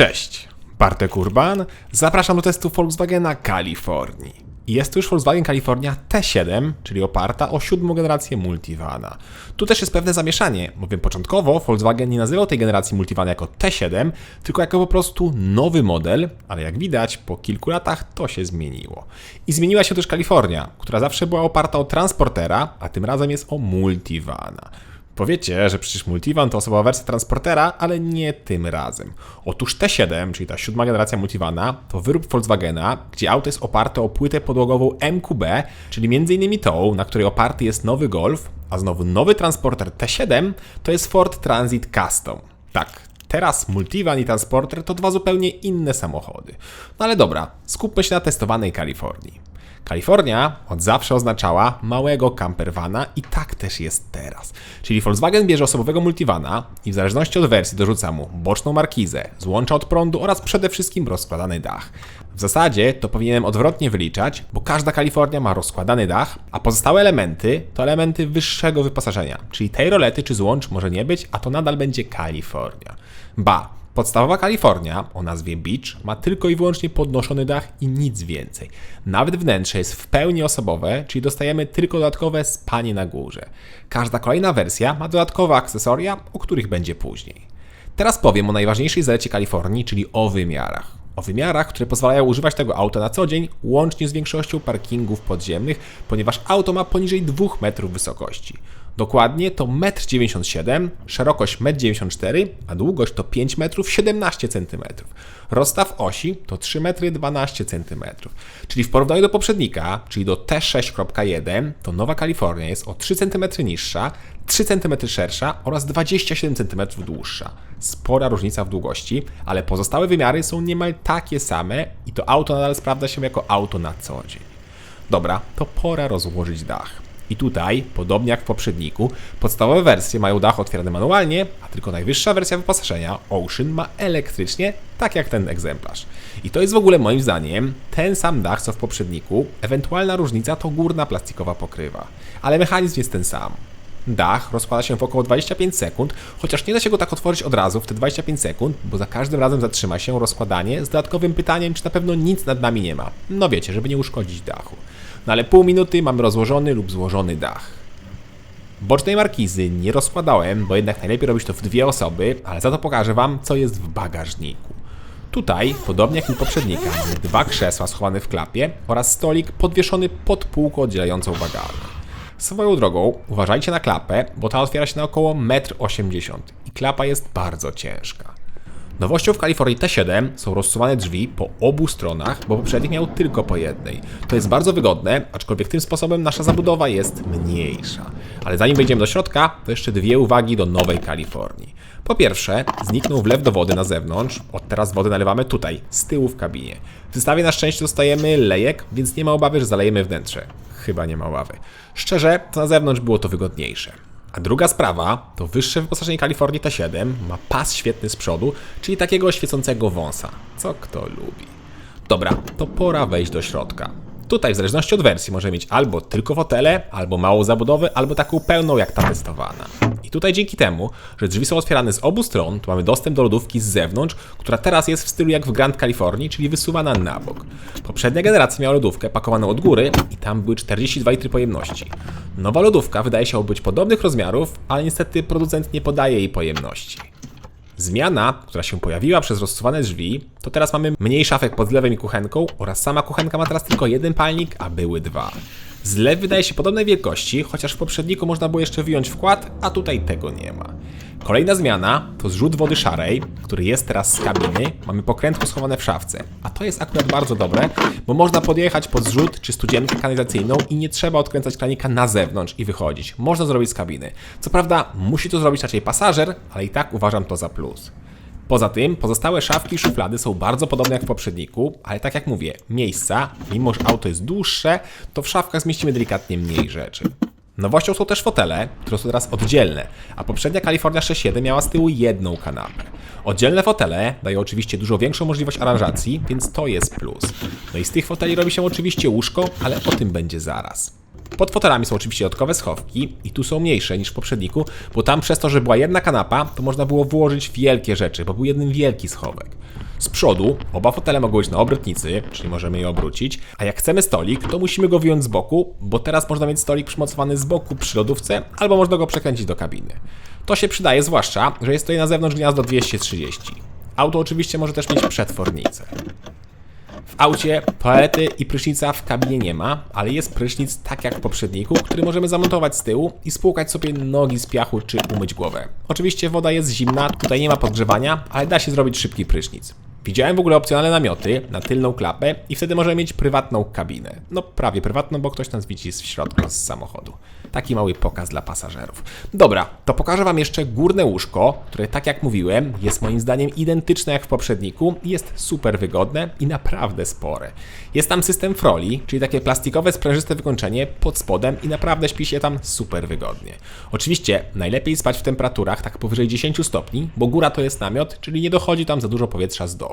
Cześć, Bartek Urban. Zapraszam do testu Volkswagena Kalifornii. Jest to już Volkswagen California T7, czyli oparta o siódmą generację Multivana. Tu też jest pewne zamieszanie, bowiem początkowo Volkswagen nie nazywał tej generacji Multivana jako T7, tylko jako po prostu nowy model, ale jak widać po kilku latach to się zmieniło. I zmieniła się też Kalifornia, która zawsze była oparta o transportera, a tym razem jest o Multivana. Powiecie, że przecież Multivan to osobowa wersja transportera, ale nie tym razem. Otóż T7, czyli ta siódma generacja Multivana, to wyrób Volkswagena, gdzie auto jest oparte o płytę podłogową MQB, czyli m.in. tą, na której oparty jest nowy Golf, a znowu nowy transporter T7 to jest Ford Transit Custom. Tak, teraz Multivan i Transporter to dwa zupełnie inne samochody. No ale dobra, skupmy się na testowanej Kalifornii. Kalifornia od zawsze oznaczała małego campervana i tak też jest teraz. Czyli Volkswagen bierze osobowego multivana i w zależności od wersji dorzuca mu boczną markizę, złącza od prądu oraz przede wszystkim rozkładany dach. W zasadzie to powinienem odwrotnie wyliczać, bo każda Kalifornia ma rozkładany dach, a pozostałe elementy to elementy wyższego wyposażenia, czyli tej rolety czy złącz może nie być, a to nadal będzie Kalifornia. Ba, Podstawowa Kalifornia o nazwie Beach ma tylko i wyłącznie podnoszony dach i nic więcej. Nawet wnętrze jest w pełni osobowe, czyli dostajemy tylko dodatkowe spanie na górze. Każda kolejna wersja ma dodatkowe akcesoria, o których będzie później. Teraz powiem o najważniejszej zalecie Kalifornii, czyli o wymiarach. O wymiarach, które pozwalają używać tego auta na co dzień, łącznie z większością parkingów podziemnych, ponieważ auto ma poniżej 2 metrów wysokości. Dokładnie to 1,97 m, szerokość 1,94 m, a długość to 5 metrów 17 cm. Rozstaw osi to 3 metry 12 cm. Czyli w porównaniu do poprzednika, czyli do T6.1, to Nowa Kalifornia jest o 3 cm niższa, 3 cm szersza oraz 27 cm dłuższa. Spora różnica w długości, ale pozostałe wymiary są niemal takie same i to auto nadal sprawdza się jako auto na co dzień. Dobra, to pora rozłożyć dach. I tutaj, podobnie jak w poprzedniku, podstawowe wersje mają dach otwierany manualnie, a tylko najwyższa wersja wyposażenia, Ocean, ma elektrycznie, tak jak ten egzemplarz. I to jest w ogóle moim zdaniem ten sam dach co w poprzedniku, ewentualna różnica to górna plastikowa pokrywa. Ale mechanizm jest ten sam. Dach rozkłada się w około 25 sekund, chociaż nie da się go tak otworzyć od razu w te 25 sekund, bo za każdym razem zatrzyma się rozkładanie z dodatkowym pytaniem, czy na pewno nic nad nami nie ma. No wiecie, żeby nie uszkodzić dachu. No ale pół minuty mamy rozłożony lub złożony dach. Bocznej markizy nie rozkładałem, bo jednak najlepiej robić to w dwie osoby, ale za to pokażę Wam, co jest w bagażniku. Tutaj, podobnie jak i poprzednika, mamy dwa krzesła schowane w klapie oraz stolik podwieszony pod półką oddzielającą bagażnik. Swoją drogą, uważajcie na klapę, bo ta otwiera się na około 1,80 m i klapa jest bardzo ciężka. Nowością w Kalifornii T7 są rozsuwane drzwi po obu stronach, bo poprzednich miał tylko po jednej. To jest bardzo wygodne, aczkolwiek tym sposobem nasza zabudowa jest mniejsza. Ale zanim wejdziemy do środka, to jeszcze dwie uwagi do Nowej Kalifornii. Po pierwsze, zniknął wlew do wody na zewnątrz. Od teraz wodę nalewamy tutaj, z tyłu w kabinie. W zestawie na szczęście dostajemy lejek, więc nie ma obawy, że zalejemy wnętrze. Chyba nie ma obawy. Szczerze, to na zewnątrz było to wygodniejsze. A druga sprawa to wyższe wyposażenie Kalifornii T7 ma pas świetny z przodu, czyli takiego świecącego wąsa, co kto lubi. Dobra, to pora wejść do środka. Tutaj w zależności od wersji może mieć albo tylko fotele, albo małą zabudowę, albo taką pełną jak ta testowana. I tutaj dzięki temu, że drzwi są otwierane z obu stron, to mamy dostęp do lodówki z zewnątrz, która teraz jest w stylu jak w Grand Californii, czyli wysuwana na bok. Poprzednia generacja miała lodówkę pakowaną od góry i tam były 42 litry pojemności. Nowa lodówka wydaje się być podobnych rozmiarów, ale niestety producent nie podaje jej pojemności. Zmiana, która się pojawiła przez rozsuwane drzwi, to teraz mamy mniej szafek pod zlewem i kuchenką oraz sama kuchenka ma teraz tylko jeden palnik, a były dwa. Zlew wydaje się podobnej wielkości, chociaż w poprzedniku można było jeszcze wyjąć wkład, a tutaj tego nie ma. Kolejna zmiana to zrzut wody szarej, który jest teraz z kabiny. Mamy pokrętło schowane w szafce. A to jest akurat bardzo dobre, bo można podjechać pod zrzut czy studzienkę kanalizacyjną i nie trzeba odkręcać kranika na zewnątrz i wychodzić. Można zrobić z kabiny. Co prawda musi to zrobić raczej pasażer, ale i tak uważam to za plus. Poza tym pozostałe szafki i szuflady są bardzo podobne jak w poprzedniku, ale tak jak mówię, miejsca, mimo że auto jest dłuższe, to w szafkach zmieścimy delikatnie mniej rzeczy. Nowością są też fotele, które są teraz oddzielne, a poprzednia California 6.7 miała z tyłu jedną kanapę. Oddzielne fotele dają oczywiście dużo większą możliwość aranżacji, więc to jest plus. No i z tych foteli robi się oczywiście łóżko, ale o tym będzie zaraz. Pod fotelami są oczywiście dodatkowe schowki i tu są mniejsze niż w poprzedniku, bo tam przez to, że była jedna kanapa, to można było włożyć wielkie rzeczy, bo był jeden wielki schowek. Z przodu oba fotele mogą być na obrotnicy, czyli możemy je obrócić, a jak chcemy stolik, to musimy go wyjąć z boku, bo teraz można mieć stolik przymocowany z boku przy lodówce, albo można go przekręcić do kabiny. To się przydaje zwłaszcza, że jest tutaj na zewnątrz gniazdo 230. Auto oczywiście może też mieć przetwornicę. W aucie toalety i prysznica w kabinie nie ma, ale jest prysznic tak jak w poprzedniku, który możemy zamontować z tyłu i spłukać sobie nogi z piachu czy umyć głowę. Oczywiście woda jest zimna, tutaj nie ma podgrzewania, ale da się zrobić szybki prysznic. Widziałem w ogóle opcjonalne namioty na tylną klapę i wtedy możemy mieć prywatną kabinę. No prawie prywatną, bo ktoś nas widzi z środka z samochodu. Taki mały pokaz dla pasażerów. Dobra, to pokażę Wam jeszcze górne łóżko, które tak jak mówiłem jest moim zdaniem identyczne jak w poprzedniku jest super wygodne i naprawdę spore. Jest tam system froli, czyli takie plastikowe sprężyste wykończenie pod spodem i naprawdę śpi się tam super wygodnie. Oczywiście najlepiej spać w temperaturach tak powyżej 10 stopni, bo góra to jest namiot, czyli nie dochodzi tam za dużo powietrza z dołu.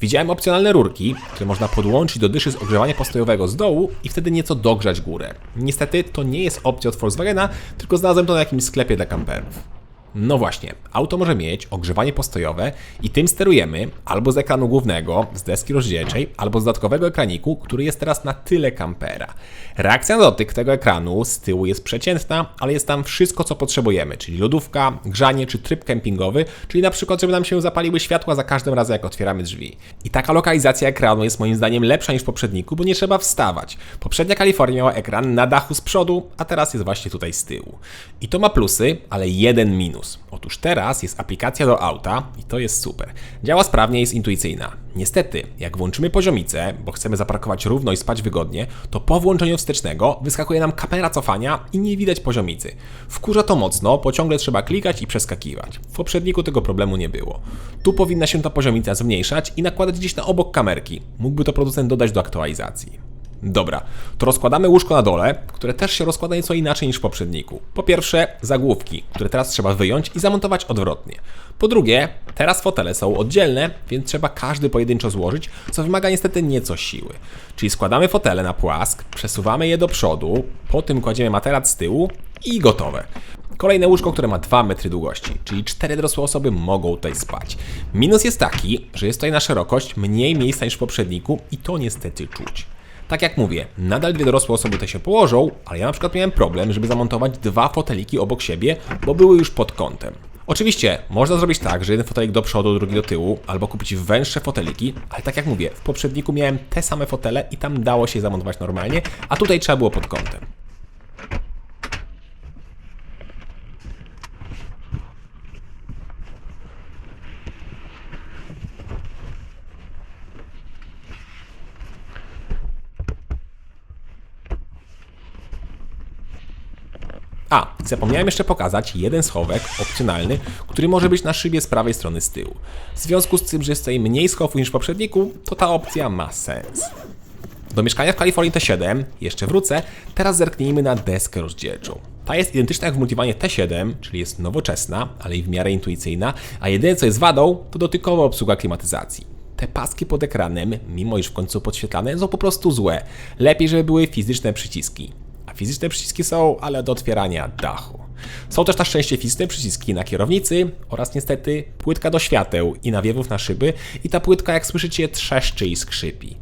Widziałem opcjonalne rurki, które można podłączyć do dyszy z ogrzewania postojowego z dołu i wtedy nieco dogrzać górę. Niestety to nie jest opcja od Volkswagena, tylko znalazłem to na jakimś sklepie dla kamperów. No właśnie, auto może mieć ogrzewanie postojowe i tym sterujemy albo z ekranu głównego, z deski rozdzielczej, albo z dodatkowego ekraniku, który jest teraz na tyle kampera. Reakcja na dotyk tego ekranu z tyłu jest przeciętna, ale jest tam wszystko, co potrzebujemy, czyli lodówka, grzanie czy tryb kempingowy, czyli na przykład, żeby nam się zapaliły światła za każdym razem, jak otwieramy drzwi. I taka lokalizacja ekranu jest moim zdaniem lepsza niż w poprzedniku, bo nie trzeba wstawać. Poprzednia Kalifornia miała ekran na dachu z przodu, a teraz jest właśnie tutaj z tyłu. I to ma plusy, ale jeden minus. Otóż teraz jest aplikacja do auta i to jest super. Działa sprawnie jest intuicyjna. Niestety, jak włączymy poziomicę, bo chcemy zaparkować równo i spać wygodnie, to po włączeniu wstecznego wyskakuje nam kamera cofania i nie widać poziomicy. Wkurza to mocno, bo ciągle trzeba klikać i przeskakiwać. W poprzedniku tego problemu nie było. Tu powinna się ta poziomica zmniejszać i nakładać gdzieś na obok kamerki. Mógłby to producent dodać do aktualizacji. Dobra, to rozkładamy łóżko na dole, które też się rozkłada nieco inaczej niż w poprzedniku. Po pierwsze, zagłówki, które teraz trzeba wyjąć i zamontować odwrotnie. Po drugie, teraz fotele są oddzielne, więc trzeba każdy pojedynczo złożyć, co wymaga niestety nieco siły. Czyli składamy fotele na płask, przesuwamy je do przodu, po tym kładziemy materac z tyłu i gotowe. Kolejne łóżko, które ma 2 metry długości, czyli 4 dorosłe osoby mogą tutaj spać. Minus jest taki, że jest tutaj na szerokość mniej miejsca niż w poprzedniku i to niestety czuć. Tak jak mówię, nadal dwie dorosłe osoby te się położą, ale ja na przykład miałem problem, żeby zamontować dwa foteliki obok siebie, bo były już pod kątem. Oczywiście, można zrobić tak, że jeden fotelik do przodu, drugi do tyłu, albo kupić węższe foteliki, ale tak jak mówię, w poprzedniku miałem te same fotele i tam dało się zamontować normalnie, a tutaj trzeba było pod kątem. A, zapomniałem jeszcze pokazać jeden schowek opcjonalny, który może być na szybie z prawej strony z tyłu. W związku z tym, że jest tutaj mniej schowów niż w poprzedniku, to ta opcja ma sens. Do mieszkania w Kalifornii T7 jeszcze wrócę, teraz zerknijmy na deskę rozdzielczą. Ta jest identyczna jak w Multiwanie T7, czyli jest nowoczesna, ale i w miarę intuicyjna, a jedyne co jest wadą, to dotykowa obsługa klimatyzacji. Te paski pod ekranem, mimo iż w końcu podświetlane, są po prostu złe. Lepiej, żeby były fizyczne przyciski. Fizyczne przyciski są, ale do otwierania dachu. Są też na szczęście fizyczne przyciski na kierownicy oraz niestety płytka do świateł i nawiewów na szyby i ta płytka jak słyszycie trzeszczy i skrzypi.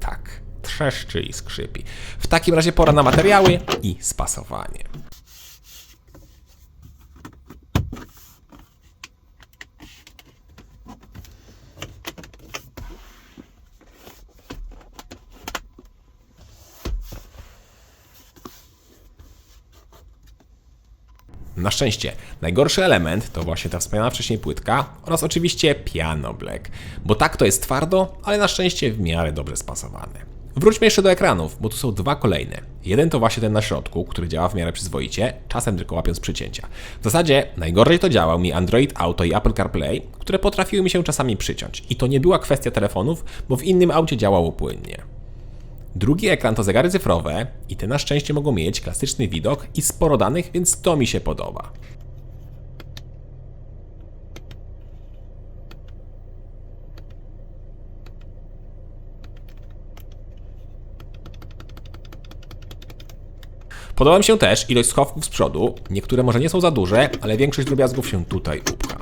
Tak, trzeszczy i skrzypi. W takim razie pora na materiały i spasowanie. Na szczęście, najgorszy element to właśnie ta wspomniana wcześniej płytka oraz oczywiście piano black, bo tak to jest twardo, ale na szczęście w miarę dobrze spasowane. Wróćmy jeszcze do ekranów, bo tu są dwa kolejne. Jeden to właśnie ten na środku, który działa w miarę przyzwoicie, czasem tylko łapiąc przycięcia. W zasadzie najgorzej to działał mi Android Auto i Apple CarPlay, które potrafiły mi się czasami przyciąć. I to nie była kwestia telefonów, bo w innym aucie działało płynnie. Drugi ekran to zegary cyfrowe i te na szczęście mogą mieć klasyczny widok i sporo danych, więc to mi się podoba. Podoba mi się też ilość schowków z przodu. Niektóre może nie są za duże, ale większość drobiazgów się tutaj upcha.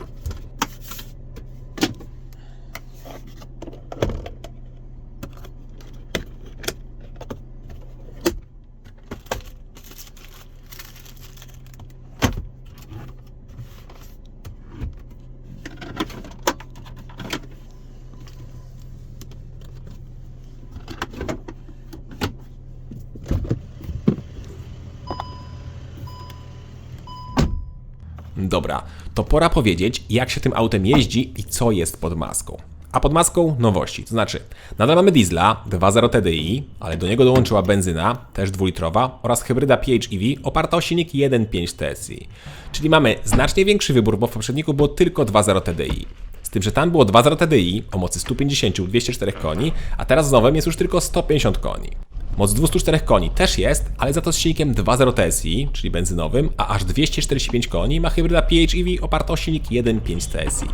Dobra, to pora powiedzieć, jak się tym autem jeździ i co jest pod maską. A pod maską nowości, to znaczy nadal mamy diesla 2.0 TDI, ale do niego dołączyła benzyna, też dwulitrowa, oraz hybryda PHEV oparta o silnik 1.5 TSI. Czyli mamy znacznie większy wybór, bo w poprzedniku było tylko 2.0 TDI. Z tym, że tam było 2.0 TDI o mocy 150-204 koni, a teraz z nowym jest już tylko 150 koni. Moc 204 koni też jest, ale za to z silnikiem 2.0 TSI, czyli benzynowym, a aż 245 koni ma hybryda PHEV oparta o silnik 1.5 TSI.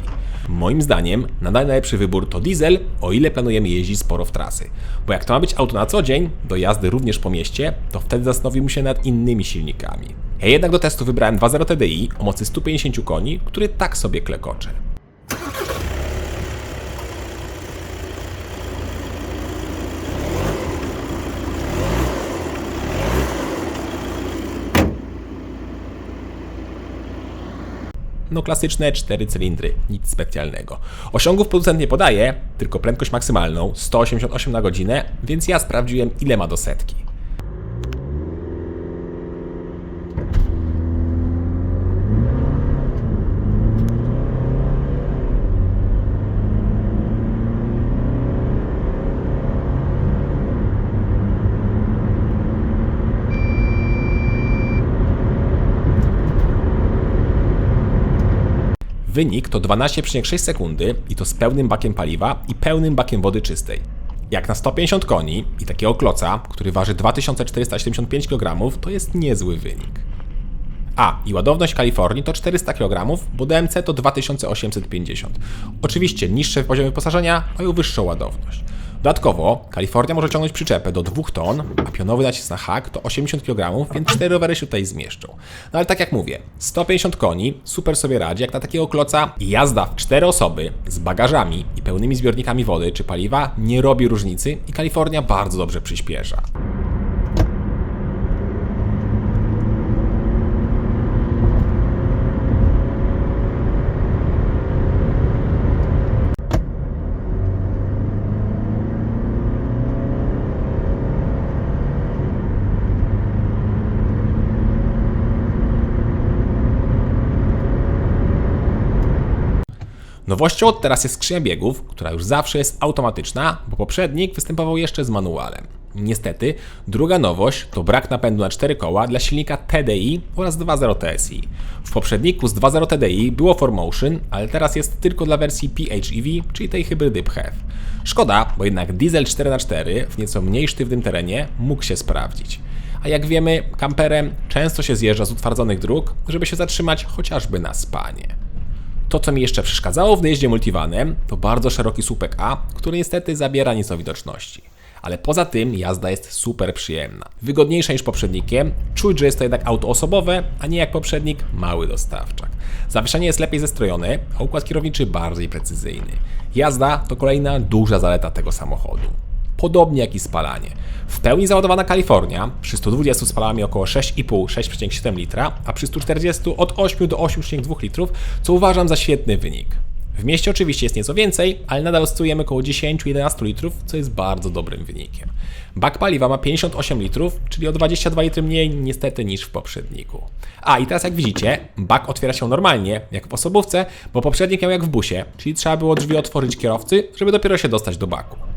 Moim zdaniem nadal najlepszy wybór to diesel, o ile planujemy jeździć sporo w trasy. Bo jak to ma być auto na co dzień, do jazdy również po mieście, to wtedy zastanowimy się nad innymi silnikami. Ja jednak do testu wybrałem 2.0 TDI o mocy 150 koni, który tak sobie klekocze. No klasyczne 4 cylindry, nic specjalnego. Osiągów producent nie podaje, tylko prędkość maksymalną 188 na godzinę, więc ja sprawdziłem ile ma do setki. Wynik to 12,6 sekundy i to z pełnym bakiem paliwa i pełnym bakiem wody czystej. Jak na 150 koni i takiego kloca, który waży 2475 kg, to jest niezły wynik. A, i ładowność Kalifornii to 400 kg, bo DMC to 2850. Oczywiście niższe poziomy wyposażenia mają wyższą ładowność. Dodatkowo Kalifornia może ciągnąć przyczepę do 2 ton, a pionowy nacisk na hak to 80 kg, więc 4 rowery się tutaj zmieszczą. No ale tak jak mówię, 150 koni, super sobie radzi, jak na takiego kloca jazda w 4 osoby z bagażami i pełnymi zbiornikami wody czy paliwa nie robi różnicy i Kalifornia bardzo dobrze przyspiesza. Nowością od teraz jest skrzynia biegów, która już zawsze jest automatyczna, bo poprzednik występował jeszcze z manualem. Niestety, druga nowość to brak napędu na 4 koła dla silnika TDI oraz 2.0 TSI. W poprzedniku z 2.0 TDI było 4Motion, ale teraz jest tylko dla wersji PHEV, czyli tej hybrydy PHEV. Szkoda, bo jednak diesel 4x4 w nieco mniej sztywnym terenie mógł się sprawdzić. A jak wiemy, kamperem często się zjeżdża z utwardzonych dróg, żeby się zatrzymać chociażby na spanie. To, co mi jeszcze przeszkadzało w dojeździe multivanem, to bardzo szeroki słupek A, który niestety zabiera nieco widoczności. Ale poza tym jazda jest super przyjemna. Wygodniejsza niż poprzednikiem, czuć, że jest to jednak auto osobowe, a nie jak poprzednik mały dostawczak. Zawieszenie jest lepiej zestrojone, a układ kierowniczy bardziej precyzyjny. Jazda to kolejna duża zaleta tego samochodu podobnie jak i spalanie. W pełni załadowana Kalifornia przy 120 spalała mi około 6,5-6,7 litra, a przy 140 od 8 do 8,2 litrów, co uważam za świetny wynik. W mieście oczywiście jest nieco więcej, ale nadal oscylujemy około 10-11 litrów, co jest bardzo dobrym wynikiem. Bak paliwa ma 58 litrów, czyli o 22 litry mniej niestety niż w poprzedniku. A i teraz jak widzicie, bak otwiera się normalnie, jak w osobówce, bo poprzednik miał jak w busie, czyli trzeba było drzwi otworzyć kierowcy, żeby dopiero się dostać do baku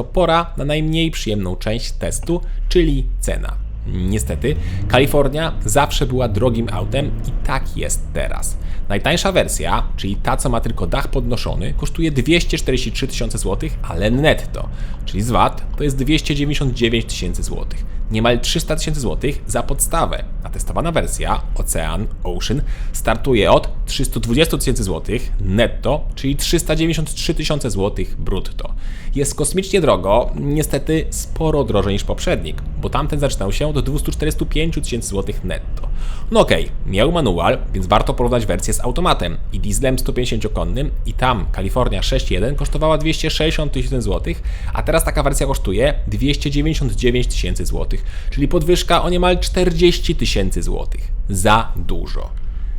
to pora na najmniej przyjemną część testu, czyli cena. Niestety, Kalifornia zawsze była drogim autem i tak jest teraz. Najtańsza wersja, czyli ta, co ma tylko dach podnoszony, kosztuje 243 tysiące złotych, ale netto, czyli z VAT to jest 299 tysięcy złotych. Niemal 300 tysięcy złotych za podstawę, a testowana wersja Ocean Ocean startuje od 320 tysięcy złotych netto, czyli 393 tysiące złotych brutto. Jest kosmicznie drogo, niestety sporo drożej niż poprzednik, bo tamten zaczynał się od 245 tysięcy złotych netto. No okej, miał manual, więc warto porównać wersję z automatem i dieslem 150-konnym i tam Kalifornia 6.1 kosztowała 260 tysięcy złotych, a teraz taka wersja kosztuje 299 tysięcy złotych, czyli podwyżka o niemal 40 tysięcy złotych. Za dużo.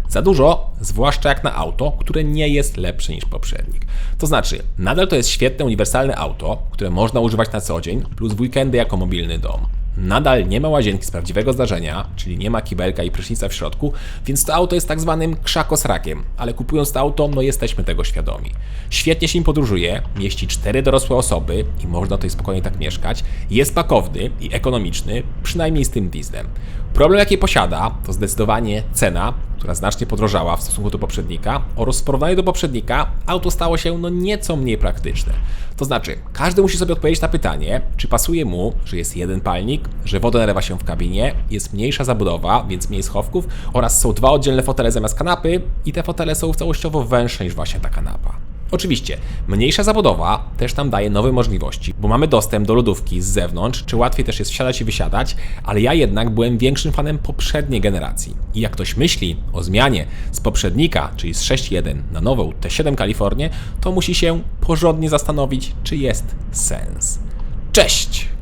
Za dużo, zwłaszcza jak na auto, które nie jest lepsze niż poprzednik. To znaczy, nadal to jest świetne, uniwersalne auto, które można używać na co dzień, plus w weekendy jako mobilny dom. Nadal nie ma łazienki z prawdziwego zdarzenia, czyli nie ma kibelka i prysznica w środku, więc to auto jest tak zwanym krzakosrakiem, ale kupując to auto, no jesteśmy tego świadomi. Świetnie się nim podróżuje, mieści cztery dorosłe osoby i można tutaj spokojnie tak mieszkać, jest pakowny i ekonomiczny, przynajmniej z tym dieslem. Problem jaki posiada, to zdecydowanie cena, która znacznie podrożała w stosunku do poprzednika oraz w porównaniu do poprzednika auto stało się no nieco mniej praktyczne. To znaczy, każdy musi sobie odpowiedzieć na pytanie, czy pasuje mu, że jest jeden palnik, że woda nalewa się w kabinie, jest mniejsza zabudowa, więc mniej schowków oraz są dwa oddzielne fotele zamiast kanapy i te fotele są całościowo węższe niż właśnie ta kanapa. Oczywiście, mniejsza zabudowa też nam daje nowe możliwości, bo mamy dostęp do lodówki z zewnątrz, czy łatwiej też jest wsiadać i wysiadać, ale ja jednak byłem większym fanem poprzedniej generacji. I jak ktoś myśli o zmianie z poprzednika, czyli z 6.1 na nową T7 Kalifornię, to musi się porządnie zastanowić, czy jest sens. Cześć!